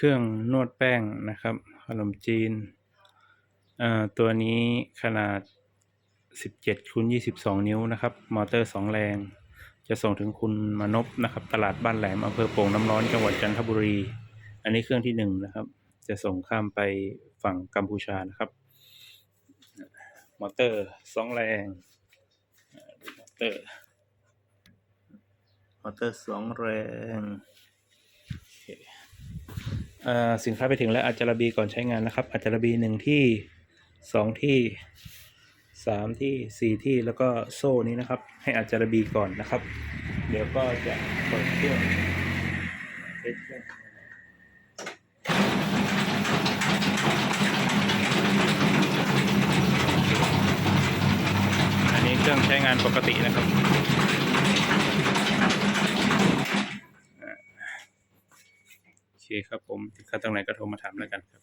เครื่องนวดแป้งนะครับ ขนมจีนอ่าตัวนี้ขนาด 17คูณ22 นิ้วนะครับ มอเตอร์ 2 แรง จะส่งถึงคุณมานพนะครับ ตลาดบ้านแหลมอำเภอโป่งน้ำร้อนจังหวัดจันทบุรี อันนี้เครื่องที่หนึ่งนะครับ จะส่งข้ามไปฝั่งกัมพูชานะครับ มอเตอร์สองแรง มอเตอร์ มอเตอร์สองแรง สินค้าไปถึงแล้วอาจาระบีก่อนใช้งานนะครับ อาจาระบีหนึ่งที่สองที่สามที่สี่ที่แล้วก็โซ่นี้นะครับ ให้อาจาระบีก่อนนะครับ เดี๋ยวก็จะเปิดเครื่องเทสเครื่องอันนี้เครื่องใช้งานปกตินะครับ โอ เคครับผมติดขัดตรงไหนก็โทรมาถามแล้วกันครับ